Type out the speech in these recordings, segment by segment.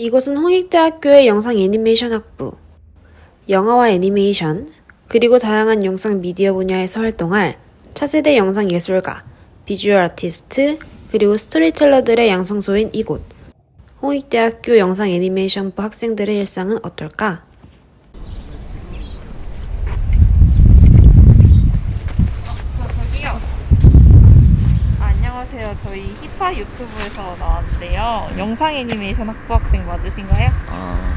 이곳은 홍익대학교의 영상 애니메이션 학부. 영화와 애니메이션, 그리고 다양한 영상 미디어 분야에서 활동할 차세대 영상 예술가, 비주얼 아티스트, 그리고 스토리텔러들의 양성소인 이곳. 홍익대학교 영상 애니메이션부 학생들의 일상은 어떨까? 저 저기요. 아, 안녕하세요. 힙합 유튜브에서 나왔는데요. 영상 애니메이션 학부 학생 맞으신가요? 아.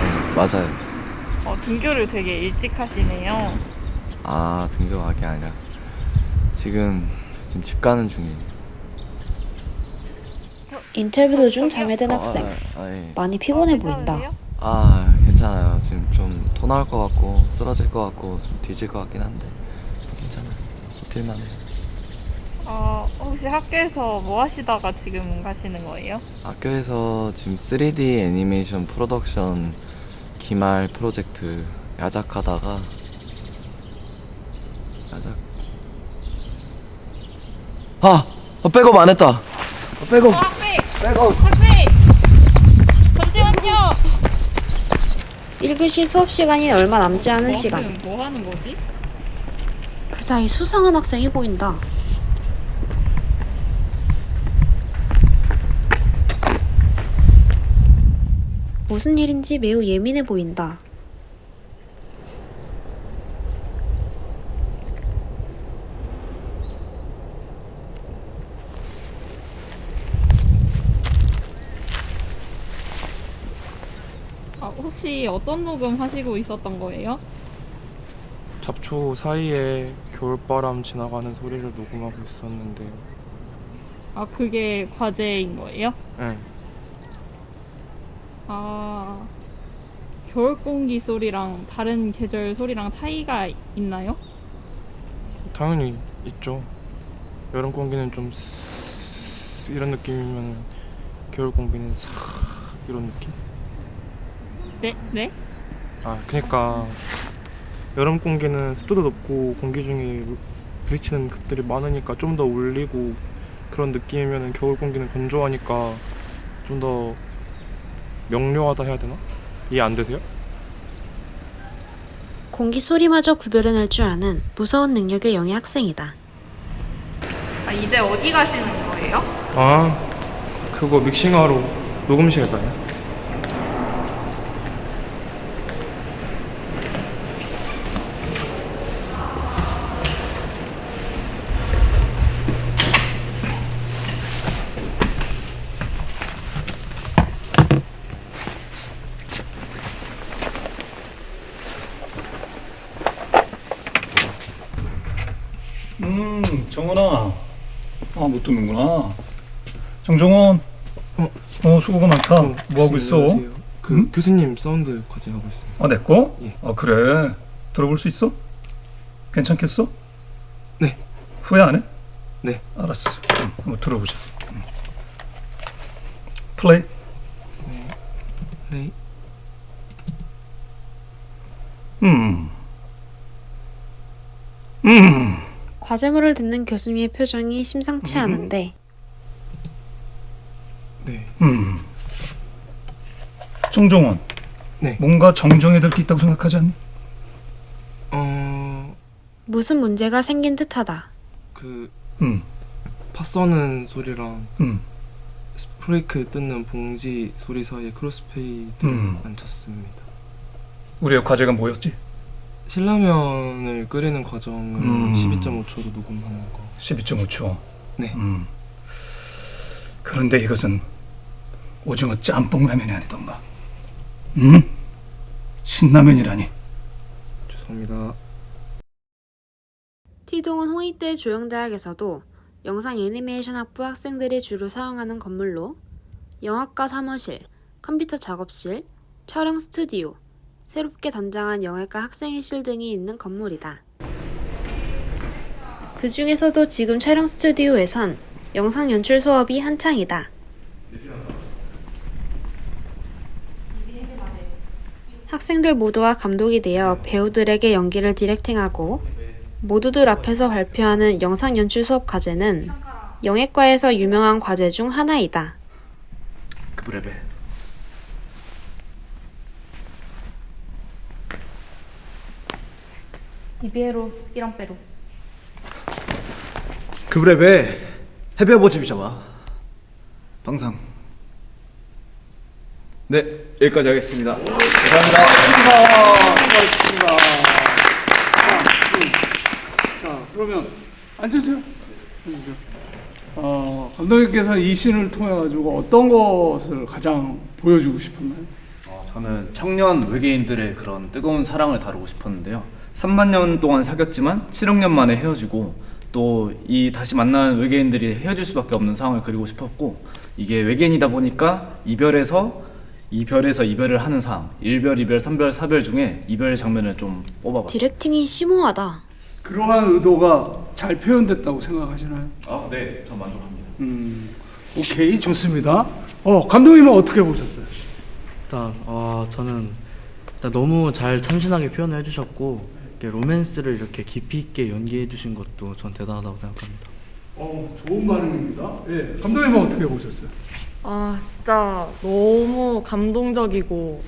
네, 맞아요. 어, 등교를 되게 일찍 하시네요. 아, 등교 가게 아니라 지금 지금 집 가는 중이에요. 인터뷰 도중 잠에든 학생. 아, 아, 예. 많이 피곤해 어, 보인다. 아, 괜찮아요. 지금 좀 토 나올 것 같고 쓰러질 것 같고 좀 뒤질 것 같긴 한데. 버틸만해요. 어, 혹시 학교에서 뭐 하시다가 지금 가시는 거예요? 학교에서 지금 3D 애니메이션 프로덕션 기말 프로젝트 야작하다가 야작 아! 아 백업 안 했다! 아, 백업! 학생! 백업! 학생! 잠시만요! 1교시 수업 시간이 얼마 남지 않은 시간. 지금 뭐 하는 거지? 그 사이 수상한 학생이 보인다. 무슨 일인지 매우 예민해 보인다. 아, 어떤 녹음 하시고 있었던 거예요? 잡초 사이에 겨울바람 지나가는 소리를 녹음하고 있었는데요. 아, 그게 과제인 거예요? 네. 아, 겨울 공기 소리랑 다른 계절 소리랑 차이가 있나요? 당연히 있죠. 여름 공기는 좀 쓰- 이런 느낌이면 겨울 공기는 싹 이런 느낌? 네, 네? 아, 그러니까 여름 공기는 습도도 높고 공기 중에 부딪히는 것들이 많으니까 좀 더 울리고 그런 느낌이면 겨울 공기는 건조하니까 좀 더 명료하다 해야 되나? 이해 안 되세요? 공기 소리마저 구별해낼 줄 아는 무서운 능력의 영예 학생이다. 아, 이제 어디 가시는 거예요? 아, 그거 믹싱하러 녹음실 가요? 음, 정원아. 아, 못 듣는구나. 정정원. 어. 어, 수고가 많다. 어, 뭐 하고 있어? 안녕하세요. 그 응? 교수님 사운드 과제 하고 있어요. 아, 내 거? 예. 아, 그래. 들어볼 수 있어? 괜찮겠어? 네. 후회 안 해? 네. 알았어. 응, 한번 들어보자. 응. 플레이. 네. 음. 음. 과제물을 듣는 교수님의 표정이 심상치 음. 않은데 네. 음. 정정원. 네. 뭔가 정정해야 될 게 있다고 생각하지 않니? 어, 무슨 문제가 생긴 듯하다. 그 음. 파 써는 소리랑 음. 스프레이크 뜯는 봉지 소리 사이에 크로스페이드를 음. 안 쳤습니다. 우리의 과제가 뭐였지? 신라면을 끓이는 과정을 음. 12.5초로 녹음하는 거. 12.5초. 네. 음. 그런데 이것은 오징어 짬뽕 라면이 아니던가. 음? 신라면이라니. 죄송합니다. 티동은 홍익대 조영대학에서도 영상 애니메이션 학부 학생들이 주로 사용하는 건물로 영화과 사무실, 컴퓨터 작업실, 촬영 스튜디오, 새롭게 단장한 영화과 학생회실 등이 있는 건물이다. 그 중에서도 지금 촬영 스튜디오에선 영상 연출 수업이 한창이다. 학생들 모두가 감독이 되어 배우들에게 연기를 디렉팅하고 모두들 앞에서 발표하는 영상 연출 수업 과제는 영예과에서 유명한 과제 중 하나이다. 그 브레베. 이비에로 삐랑빼로. 그브레베 해배 보집이 잡아 방상 네 여기까지 하겠습니다 자, 그러면 앉으세요. 앉으세요. 어, 감독님께서 이 씬을 통해 가지고 어떤 것을 가장 보여주고 싶었나요? 어, 저는 청년 외계인들의 그런 뜨거운 사랑을 다루고 싶었는데요 3만 년 동안 사귀었지만 7억 년 만에 헤어지고 또 이 다시 만난 외계인들이 헤어질 수밖에 없는 상황을 그리고 싶었고 이게 외계인이다 보니까 이별에서 이별에서 이별을 하는 상황 일별, 이별, 삼별, 사별 중에 이별 장면을 좀 뽑아봤어요 디렉팅이 심오하다. 그러한 의도가 잘 표현됐다고 생각하시나요? 아, 네, 전 만족합니다 음, 오케이 좋습니다. 어, 감독님은 어떻게 보셨어요? 일단 어, 저는 일단 너무 잘 참신하게 표현을 해주셨고 이렇게 로맨스를 이렇게 깊이 있게 연기해 주신 것도 전 대단하다고 생각합니다. 어, 좋은 반응입니다. 예, 감독님은 어떻게 보셨어요? 아 진짜 너무 감동적이고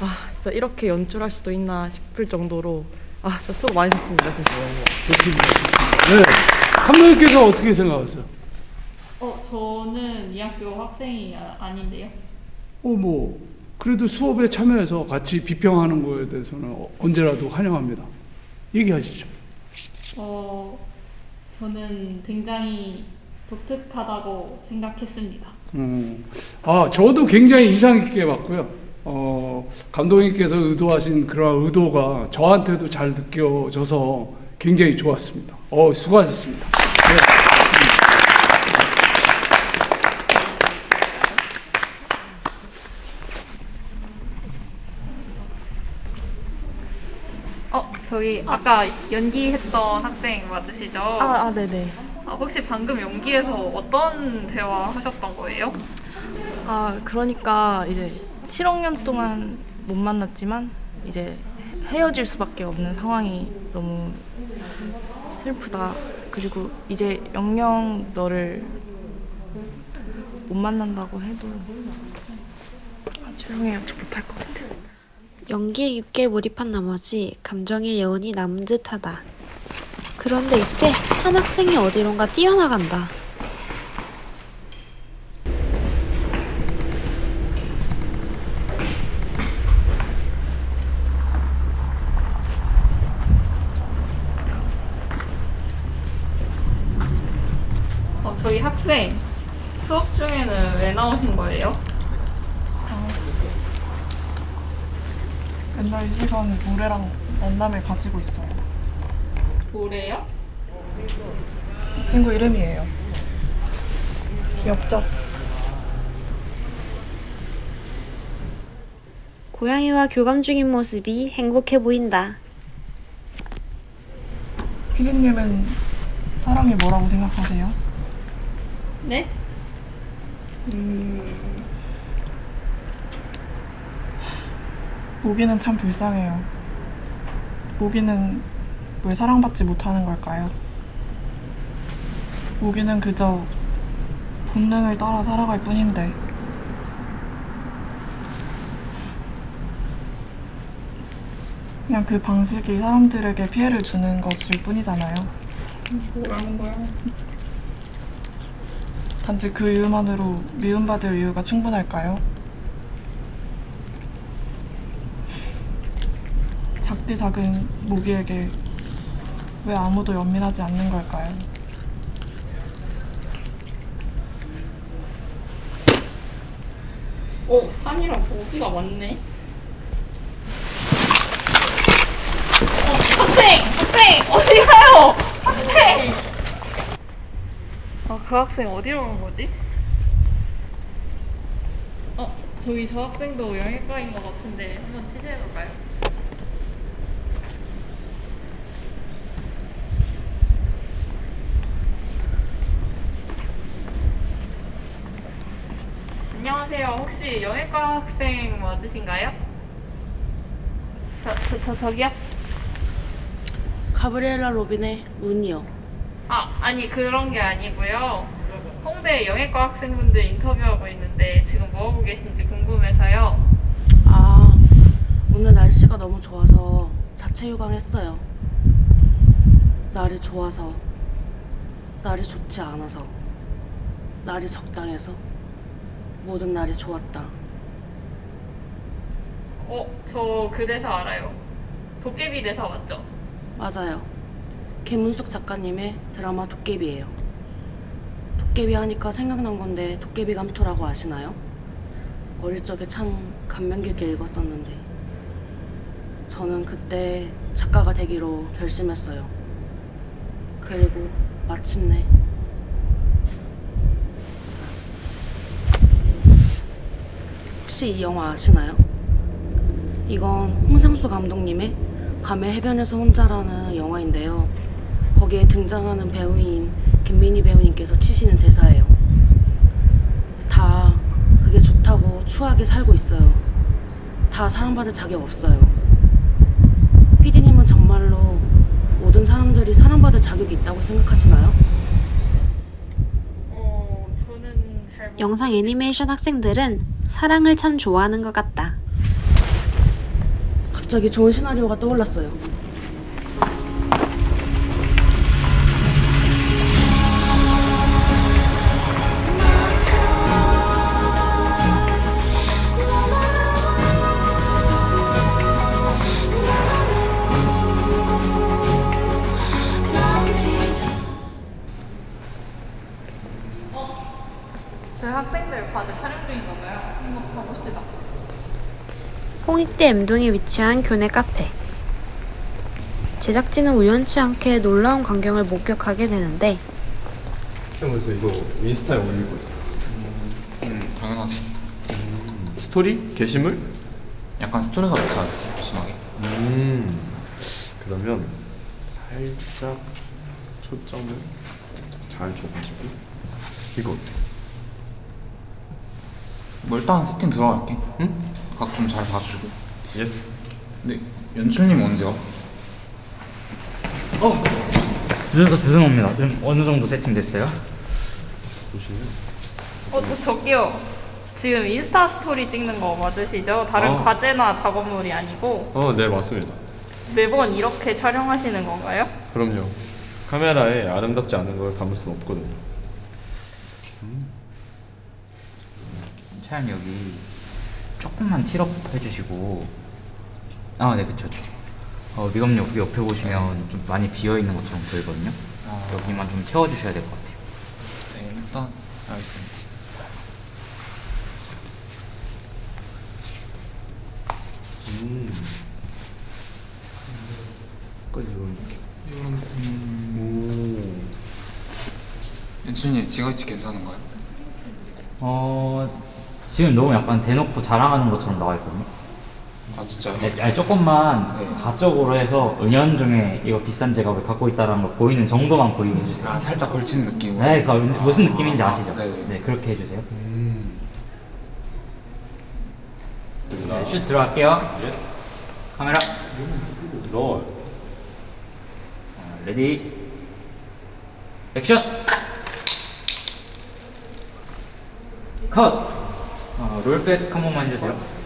아 진짜 이렇게 연출할 수도 있나 싶을 정도로 아 진짜 수고 많으셨습니다 진짜 좋습니다. 좋습니다. 네, 감독님께서 어떻게 생각하세요? 어, 저는 이 학교 학생이 아- 아닌데요. 어, 뭐 그래도 수업에 참여해서 같이 비평하는 거에 대해서는 어- 언제라도 환영합니다. 얘기하시죠. 어, 저는 굉장히 독특하다고 생각했습니다. 음, 아 저도 굉장히 인상 깊게 봤고요. 어, 감독님께서 의도하신 그런 의도가 저한테도 잘 느껴져서 굉장히 좋았습니다. 어, 수고하셨습니다. 네. 어, 저기 아까 연기했던 학생 맞으시죠? 아, 아 네네 아, 혹시 방금 연기에서 어떤 대화 하셨던 거예요? 아 그러니까 이제 7억 년 동안 못 만났지만 이제 헤어질 수밖에 없는 상황이 너무 슬프다. 그리고 이제 영영 너를 못 만난다고 해도 아, 죄송해요. 저 못할 것 같아요. 연기에 깊게 몰입한 나머지 감정의 여운이 남은 듯하다. 그런데 이때 한 학생이 어디론가 뛰어나간다. 어, 저희 학생 수업 중에는 왜 나오신 거예요? 맨날 이 시간 노래랑 만남을 가지고 있어요. 뭐래요? 이 친구 이름이에요. 귀엽죠? 고양이와 교감 중인 모습이 행복해 보인다. 피디님은 사랑이 뭐라고 생각하세요? 네? 모기는 참 불쌍해요. 모기는 왜 사랑받지 못하는 걸까요? 모기는 그저 본능을 따라 살아갈 뿐인데. 그냥 그 방식이 사람들에게 피해를 주는 것일 뿐이잖아요. 뭐라는 거야? 단지 그 이유만으로 미움받을 이유가 충분할까요? 작디 작은 모기에게 왜 아무도 연민하지 않는 걸까요? 어, 산이랑 모기가 많네. 어, 학생! 학생! 어디 가요? 학생! 아, 그 학생 어디로 간 거지? 어, 저기 저 학생도 영예과인 것 같은데 한번 취재해볼까요? 안녕하세요. 혹시 영예과 학생 맞으신가요? 저, 저, 저, 저기요? 가브리엘라 로빈의 운이요. 아, 아니 그런 게 아니고요. 홍대 영예과 학생분들 인터뷰하고 있는데 지금 뭐 하고 계신지 궁금해서요. 아, 오늘 날씨가 너무 좋아서 자체 휴강했어요. 날이 좋아서, 날이 좋지 않아서, 날이 적당해서, 모든 날이 좋았다. 어, 저 그 대사 알아요. 도깨비 대사 맞죠? 맞아요. 김은숙 작가님의 드라마 도깨비예요. 도깨비 하니까 생각난 건데 도깨비 감투라고 아시나요? 어릴 적에 참 감명 깊게 읽었었는데 저는 그때 작가가 되기로 결심했어요. 그리고 마침내 혹시 이 영화 아시나요? 이건 홍상수 감독님의 밤의 해변에서 혼자라는 영화인데요. 거기에 등장하는 배우인 김민희 배우님께서 치시는 대사예요. 다 그게 좋다고 추하게 살고 있어요. 다 사랑받을 자격 없어요. 피디님은 정말로 모든 사람들이 사랑받을 자격이 있다고 생각하시나요? 어. 영상 애니메이션 학생들은 사랑을 참 좋아하는 것 같다. 갑자기 좋은 시나리오가 떠올랐어요. 홍익대 M동에 위치한 교내 카페. 제작진은 우연치 않게 놀라운 광경을 목격하게 되는데 그래서 이거 인스타에 올릴 거지. 음, 당연하지. 스토리? 게시물? 약간 스토리가 좋지 않아? 심하게. 음. 그러면 살짝 초점을 잘 줘가지고 이거 어때? 뭐 일단 세팅 들어갈게. 응? 각 좀 잘 봐주고. 예스. 근데 연출님 언제 와? 늦어서 죄송합니다. 좀 어느 정도 세팅됐어요? 보시면 어, 저 저기요. 지금 인스타 스토리 찍는 거 맞으시죠? 다른 어. 과제나 작업물이 아니고 어, 네 맞습니다. 매번 이렇게 촬영하시는 건가요? 그럼요. 카메라에 아름답지 않은 걸 담을 수는 없거든요. 차연 여기 조금만 틸업 해주시고 아 네 그쵸 그쵸 어, 미검 여기 옆에 보시면 좀 많이 비어 있는 것처럼 보이거든요 아. 여기만 좀 채워주셔야 될 것 같아요 네, 일단 알겠습니다. 음. 끝 이런. 이런 음... 연출님 지가이치 괜찮은가요? 어 지금 너무 약간 대놓고 자랑하는 것처럼 나와 있거든요 아 진짜요? 네, 아니, 조금만 네. 가적으로 해서 은연중에 이거 비싼 제갑을 갖고 있다는 걸 보이는 정도만 보이게 해주세요 아 살짝 걸치는 느낌으로. 네, 그 무슨 느낌인지 아시죠? 네 네. 네, 그렇게 해주세요. 음. 네, 슛 들어갈게요. 카메라 넣어. 어, 레디 액션 컷 어, 롤백 한 번만 해주세요.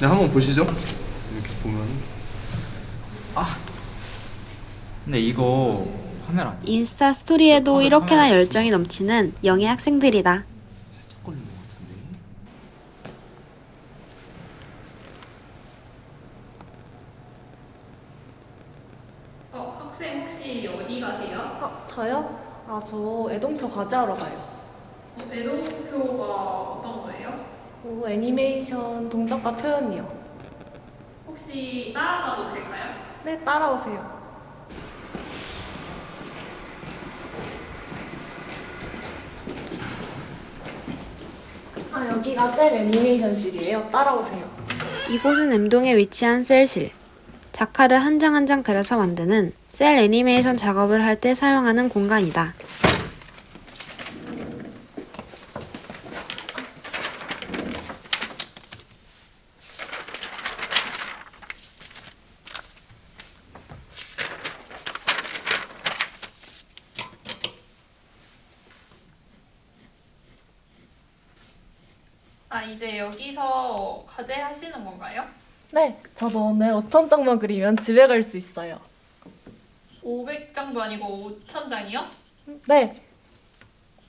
네, 한번 보시죠. 이렇게 보면 근데 이거 카메라 인스타 스토리에도 이렇게나 열정이 넘치는 영예 학생들이다. 걸린 것 같은데. 어, 학생 혹시 어디 가세요? 어, 저요? 아, 저 애동표 과제하러 가요. 어, 애동표가? 오, 애니메이션 동작과 표현이요. 혹시 따라가도 될까요? 네, 따라오세요. 아, 여기가 셀 애니메이션실이에요. 따라오세요. 이곳은 M동에 위치한 셀실. 작화를 한 장 한 장 그려서 만드는 셀 애니메이션 작업을 할 때 사용하는 공간이다. 아, 이제 여기서 과제 하시는 건가요? 네, 저도 오늘 5천 장만 그리면 집에 갈 수 있어요. 500장도 아니고 5,000장이요? 네,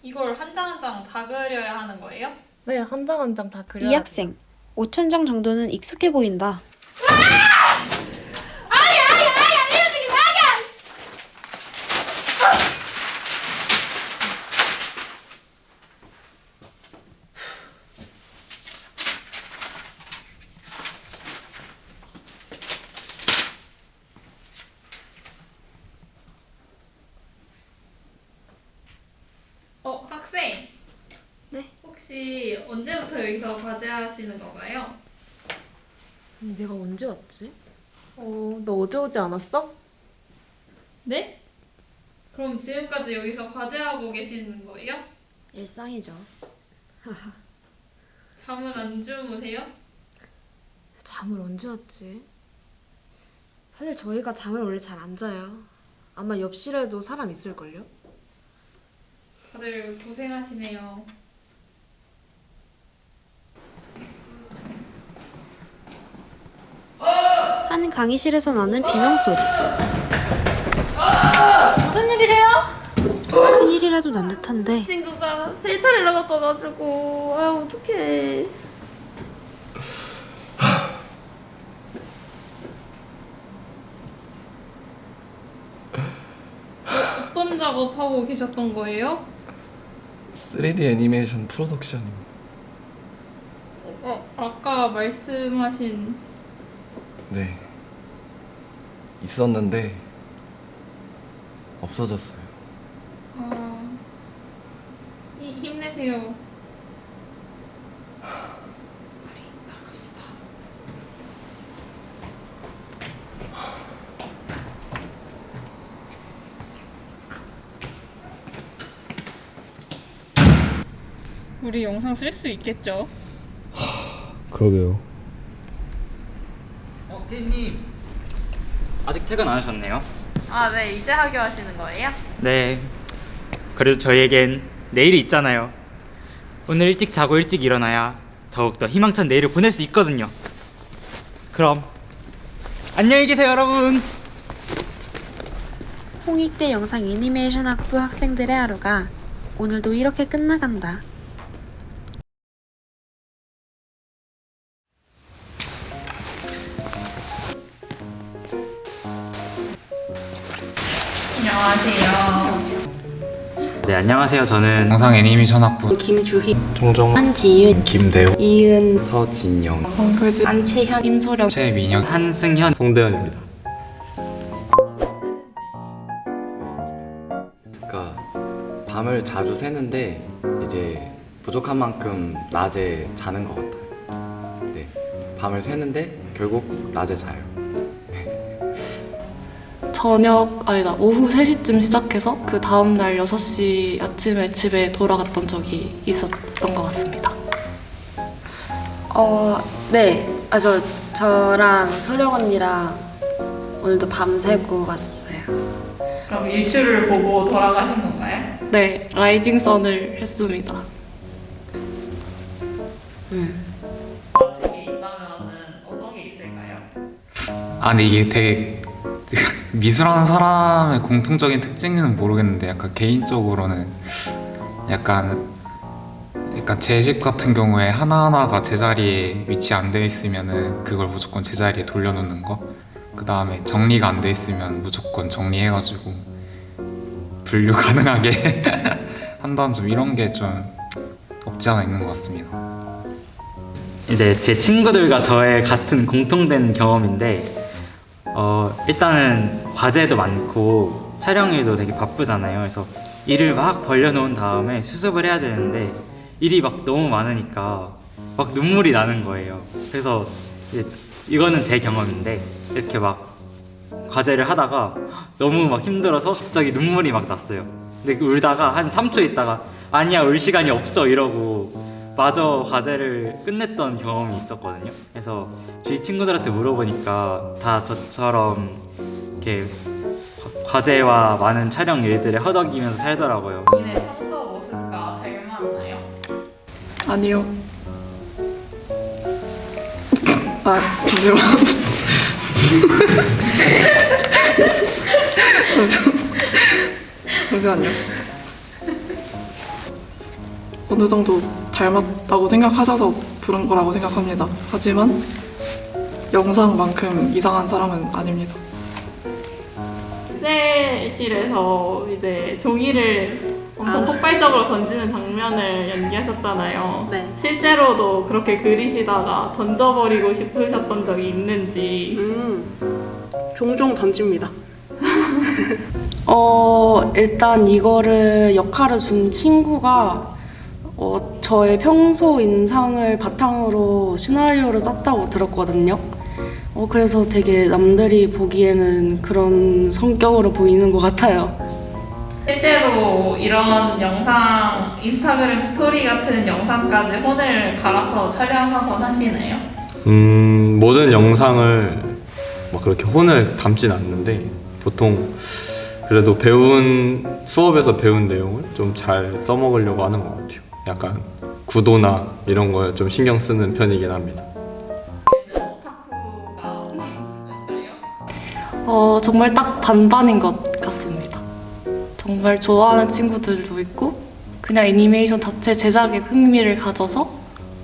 이걸 한 장 한 장 다 그려야 하는 거예요? 네, 한 장 한 장 다 그려야 이 학생 5천 장 정도는 익숙해 보인다. 어, 학생. 네? 혹시 언제부터 여기서 과제 하시는 건가요? 아니 내가 언제 왔지? 어, 너 어제 오지 않았어? 네? 그럼 지금까지 여기서 과제하고 계시는 거예요? 일상이죠. 잠은 안 주무세요? 잠을 언제 왔지? 사실 저희가 잠을 원래 잘 안 자요. 아마 옆실에도 사람 있을걸요? 다들 고생하시네요. 한 강의실에서 나는 비명소리. 무슨 일이세요? 큰일이라도 난 듯한데 친구가 데이터를 나가가지고 아유 어떡해. 어떤 작업하고 계셨던 거예요? 3D 애니메이션 프로덕션입니다. 어, 아까 말씀하신 네. 있었는데 없어졌어요. 아, 이, 힘내세요. 우리 영상 쓸 수 있겠죠? 그러게요. 어, 아직 퇴근 안 하셨네요? 아, 네. 이제 하교 하시는 거예요? 네. 그래도 저희에겐 내일이 있잖아요. 오늘 일찍 자고 일찍 일어나야 더욱더 희망찬 내일을 보낼 수 있거든요. 그럼 안녕히 계세요, 여러분. 홍익대 영상 애니메이션 학부 학생들의 하루가 오늘도 이렇게 끝나간다. 안녕하세요. 네, 안녕하세요. 저는 영상 애니메이션 학부. 김주희, 종정 한지윤, 김대호 이은, 서진영. 안채현, 임소령, 최민혁. 한승현. 송대현입니다. 그러니까 밤을 자주 새는데 이제 부족한 만큼 낮에 자는 것 같아요. 네, 밤을 새는데 결국 낮에 자요. 저녁 아니다 오후 3시쯤 시작해서 그 다음 날 6시 아침에 집에 돌아갔던 적이 있었던 것 같습니다. 어, 네. 아, 저, 저랑 소령 언니랑 오늘도 밤새고 왔어요. 그럼 일출을 보고 돌아가신 건가요? 네, 라이징 선을 했습니다. 음. 어떻게 있다면은 어떤 게 있을까요? 아 근데 이게 되게 미술하는 사람의 공통적인 특징은 모르겠는데 약간 개인적으로는 약간 약간 제 집 같은 경우에 하나하나가 제자리에 위치 안 돼 있으면은 그걸 무조건 제자리에 돌려놓는 거. 그 다음에 정리가 안 돼 있으면 무조건 정리해가지고 분류 가능하게 한다는 점 이런 게 좀 없지 않아 있는 것 같습니다. 이제 제 친구들과 저의 같은 공통된 경험인데 어, 일단은 과제도 많고 촬영일도 되게 바쁘잖아요. 그래서 일을 막 벌려놓은 다음에 수습을 해야 되는데 일이 막 너무 많으니까 막 눈물이 나는 거예요. 그래서 이거는 제 경험인데 이렇게 막 과제를 하다가 너무 막 힘들어서 갑자기 눈물이 막 났어요. 근데 그 울다가 한 3초 있다가 아니야 울 시간이 없어 이러고 마저 과제를 끝냈던 경험이 있었거든요. 그래서 주위 친구들한테 물어보니까 다 저처럼 이렇게 과- 과제와 많은 촬영 일들에 허덕이면서 살더라고요. 니네 평소 모습과 닮았나요? 아니요. 아, 잠시만. 잠시만요. 어느 정도 닮았다고 생각하셔서 부른 거라고 생각합니다. 하지만 영상만큼 이상한 사람은 아닙니다. 셀실에서 이제 종이를 엄청 아. 폭발적으로 던지는 장면을 연기하셨잖아요. 네. 실제로도 그렇게 그리시다가 던져버리고 싶으셨던 적이 있는지. 음, 종종 던집니다. 어, 일단 이거를 역할을 준 친구가 어, 저의 평소 인상을 바탕으로 시나리오를 썼다고 들었거든요. 어, 그래서 되게 남들이 보기에는 그런 성격으로 보이는 것 같아요. 실제로 이런 영상, 인스타그램 스토리 같은 영상까지 혼을 갈아서 촬영하곤 하시나요? 음, 모든 영상을 막 그렇게 혼을 담진 않는데 보통 그래도 배운 수업에서 배운 내용을 좀 잘 써먹으려고 하는 것 같아요. 약간 구도나 이런 거에 좀 신경 쓰는 편이긴 합니다. 어, 정말 딱 반반인 것 같습니다. 정말 좋아하는 친구들도 있고, 그냥 애니메이션 자체 제작에 흥미를 가져서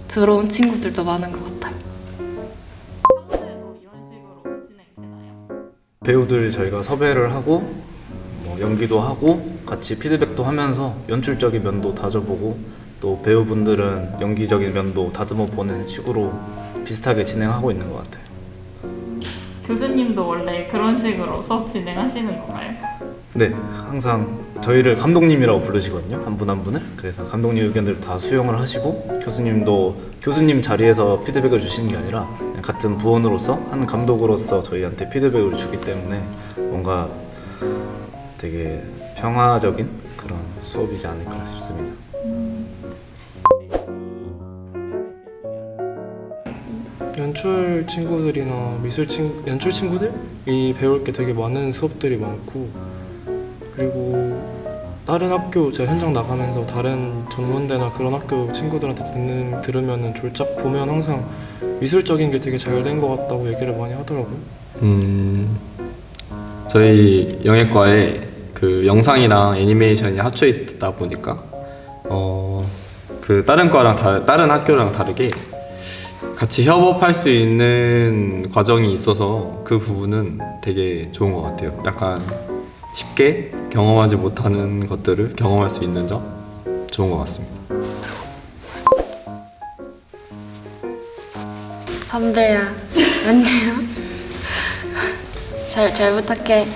들어온 친구들도 많은 것 같아요. 배우들 저희가 섭외를 하고 뭐 연기도 하고 같이 피드백도 하면서 연출적인 면도 다져보고 또 배우분들은 연기적인 면도 다듬어 보는 식으로 비슷하게 진행하고 있는 것 같아요. 교수님도 원래 그런 식으로 수업 진행하시는 건가요? 네, 항상 저희를 감독님이라고 부르시거든요. 한 분 한 분을. 그래서 감독님 의견들을 다 수용을 하시고 교수님도 교수님 자리에서 피드백을 주시는 게 아니라 그냥 같은 부원으로서 한 감독으로서 저희한테 피드백을 주기 때문에 뭔가 되게 평화적인 그런 수업이지 않을까 싶습니다. 연출 친구들이나 미술 친 연출 친구들이 배울 게 되게 많은 수업들이 많고 그리고 다른 학교 제가 현장 나가면서 다른 전문대나 그런 학교 친구들한테 듣는 들으면은 졸작 보면 항상 미술적인 게 되게 잘 된 것 같다고 얘기를 많이 하더라고요. 음, 저희 영예과에 그 영상이랑 애니메이션이 합쳐 있다 보니까 어, 그 다른 과랑 다, 다른 학교랑 다르게 같이 협업할 수 있는 과정이 있어서 그 부분은 되게 좋은 것 같아요. 약간 쉽게 경험하지 못하는 것들을 경험할 수 있는 점 좋은 것 같습니다. 선배야, 안녕. 잘, 잘 부탁해.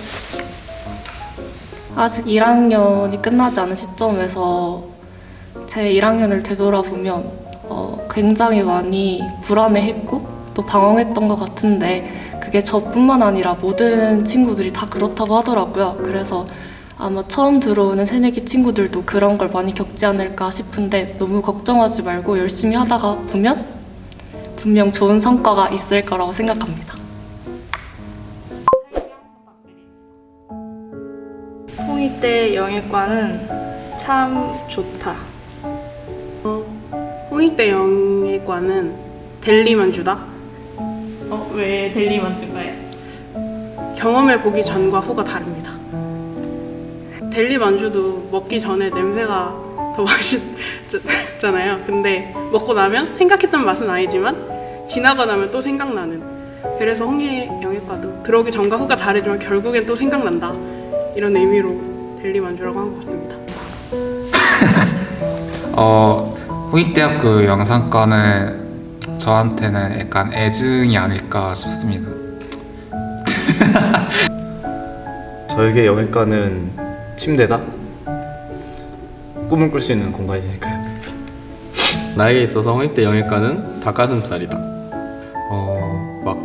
아직 1학년이 끝나지 않은 시점에서 제 1학년을 되돌아보면 어, 굉장히 많이 불안해했고 또 방황했던 것 같은데 그게 저뿐만 아니라 모든 친구들이 다 그렇다고 하더라고요. 그래서 아마 처음 들어오는 새내기 친구들도 그런 걸 많이 겪지 않을까 싶은데 너무 걱정하지 말고 열심히 하다가 보면 분명 좋은 성과가 있을 거라고 생각합니다. 홍익대 영예과는 참 좋다. 홍익대 영예과는 델리만 주다. 어, 왜 델리만 줄까요? 경험해 보기 전과 후가 다릅니다. 델리 만주도 먹기 전에 냄새가 더 맛있잖아요. 근데 먹고 나면 생각했던 맛은 아니지만 지나고 나면 또 생각나는. 그래서 홍예 영예과도 들어오기 전과 후가 다르지만 결국엔 또 생각난다. 이런 의미로 델리 만주라고 한 것 같습니다. 어, 홍익대학교 영상과는 저한테는 약간 애증이 아닐까 싶습니다. 저에게 영예과는 침대다. 꿈을 꿀 수 있는 공간이니까요. 나에게 있어서 홍익대 영예과는 닭가슴살이다. 어, 막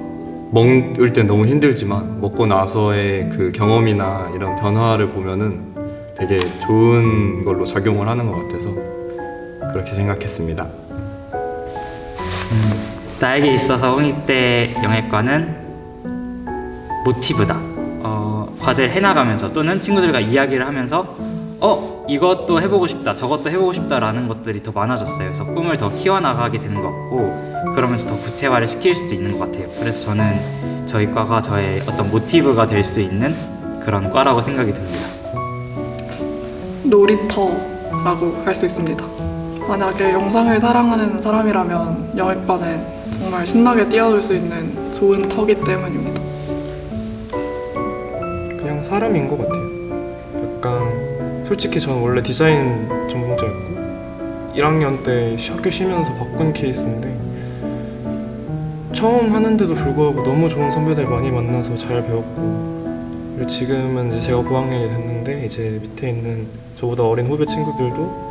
먹을 땐 너무 힘들지만 먹고 나서의 그 경험이나 이런 변화를 보면은 되게 좋은 걸로 작용을 하는 것 같아서 그렇게 생각했습니다. 나에게 있어서 홍익대 영예과는 모티브다. 어, 과제를 해나가면서 또는 친구들과 이야기를 하면서 어어 이것도 해보고 싶다 저것도 해보고 싶다라는 것들이 더 많아졌어요 그래서 꿈을 더 키워나가게 되는 것 같고 그러면서 더 구체화를 시킬 수도 있는 것 같아요 그래서 저는 저희 과가 저의 어떤 모티브가 될 수 있는 그런 과라고 생각이 듭니다 놀이터라고 할 수 있습니다. 만약에 영상을 사랑하는 사람이라면 영예과는 정말 신나게 뛰어놀 수 있는 좋은 터기 때문입니다. 그냥 사람인 것 같아요. 약간 솔직히 저는 원래 디자인 전공자였고 1학년 때 쉬- 학교 쉬면서 바꾼 케이스인데 처음 하는데도 불구하고 너무 좋은 선배들 많이 만나서 잘 배웠고 그리고 지금은 이제 제가 고학년이 됐는데 이제 밑에 있는 저보다 어린 후배 친구들도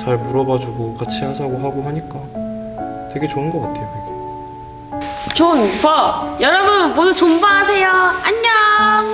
잘 물어봐주고 같이 하자고 하고 하니까 되게 좋은 것 같아요. 이게. 존버! 여러분 모두 존버하세요. 안녕!